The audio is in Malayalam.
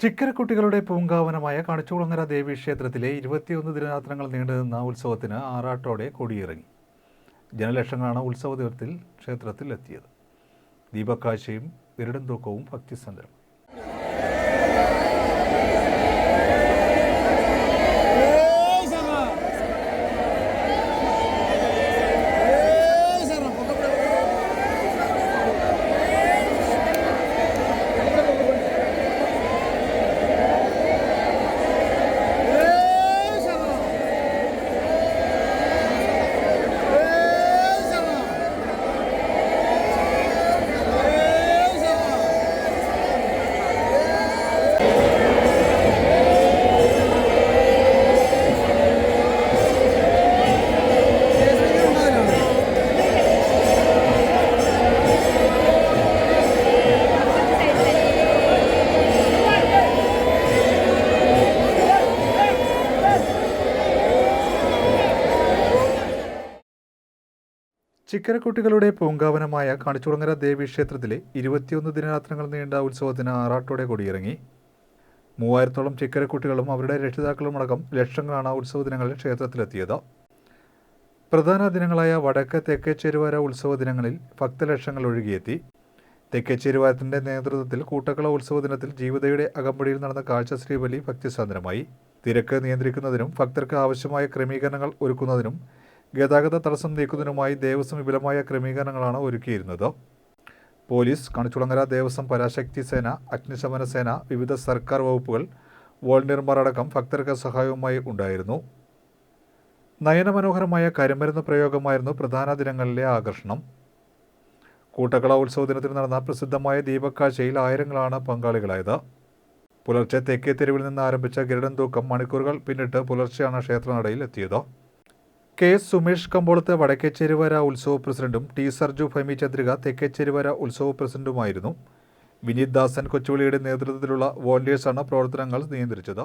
ചിക്കരക്കുട്ടികളുടെ പൂങ്കാവനമായ കണിച്ചുകുളങ്ങര ദേവി ക്ഷേത്രത്തിലെ ഇരുപത്തിയൊന്ന് ദിനരാത്രങ്ങൾ നീണ്ടുനിന്ന ഉത്സവത്തിന് ആറാട്ടോടെ കൊടിയിറങ്ങി. ജനലക്ഷങ്ങളാണ് ഉത്സവ ദിവസത്തിൽ ക്ഷേത്രത്തിൽ എത്തിയത് ദീപക്കാഴ്ചയും ഗരുഡൻ തൂക്കവും ഭക്തിസന്ദ്രം ചിക്കരക്കുട്ടികളുടെ പൂങ്കാവനമായ കണിച്ചുടങ്ങര ദേവി ക്ഷേത്രത്തിലെ ഇരുപത്തിയൊന്ന് ദിനരാത്രങ്ങൾ നീണ്ട ഉത്സവത്തിന് ആറാട്ടോടെ കൊടിയിറങ്ങി. മൂവായിരത്തോളം ചിക്കരക്കുട്ടികളും അവരുടെ രക്ഷിതാക്കളും അടക്കം ലക്ഷങ്ങളാണ് ഉത്സവ ദിനങ്ങളിൽ ക്ഷേത്രത്തിലെത്തിയത്. പ്രധാന ദിനങ്ങളായ വടക്ക് തെക്കേച്ചേരുവാര ഉത്സവ ദിനങ്ങളിൽ ഭക്തലക്ഷങ്ങൾ ഒഴുകിയെത്തി. തെക്കേച്ചേരുവാരത്തിന്റെ നേതൃത്വത്തിൽ കൂട്ടക്കള ഉത്സവ ദിനത്തിൽ ജീവിതയുടെ അകമ്പടിയിൽ നടന്ന കാഴ്ച ശ്രീബലി ഭക്തിസാന്ദ്രമായി. തിരക്ക് നിയന്ത്രിക്കുന്നതിനും ഭക്തർക്ക് ആവശ്യമായ ക്രമീകരണങ്ങൾ ഒരുക്കുന്നതിനും ഗതാഗത തടസ്സം നീക്കുന്നതിനുമായി ദേവസ്വം വിപുലമായ ക്രമീകരണങ്ങളാണ് ഒരുക്കിയിരുന്നത്. പോലീസ് കണിച്ചുളങ്ങര ദേവസ്വം പരാശക്തി സേന അഗ്നിശമന സേന വിവിധ സർക്കാർ വകുപ്പുകൾ വോളണ്ടിയർമാർ അടക്കം ഭക്തർക്ക് സഹായവുമായി ഉണ്ടായിരുന്നു. നയനമനോഹരമായ കരിമരുന്ന് പ്രയോഗമായിരുന്നു പ്രധാന ദിനങ്ങളിലെ ആകർഷണം. കൂട്ടക്കള ഉത്സവ ദിനത്തിൽ നടന്ന പ്രസിദ്ധമായ ദീപക്കാഴ്ചയിൽ ആയിരങ്ങളാണ് പങ്കാളികളായത്. പുലർച്ചെ തെക്കേ തെരുവിൽ നിന്ന് ആരംഭിച്ച ഗരുഡൻ തൂക്കം മണിക്കൂറുകൾ പിന്നിട്ട് പുലർച്ചെയാണ് ക്ഷേത്രനടയിൽ എത്തിയത്. കെ സുമേഷ് കമ്പോളത്ത് വടക്കേച്ചേരുവര ഉത്സവ പ്രസിഡന്റും ടി സർജു ഫമി ചന്ദ്രിക തെക്കേച്ചേരുവര ഉത്സവ പ്രസിഡന്റുമായിരുന്നു. വിനീത് ദാസൻ കൊച്ചുവിളിയുടെ നേതൃത്വത്തിലുള്ള വോളണ്ടിയേഴ്സാണ് പ്രവർത്തനങ്ങൾ നിയന്ത്രിച്ചത്.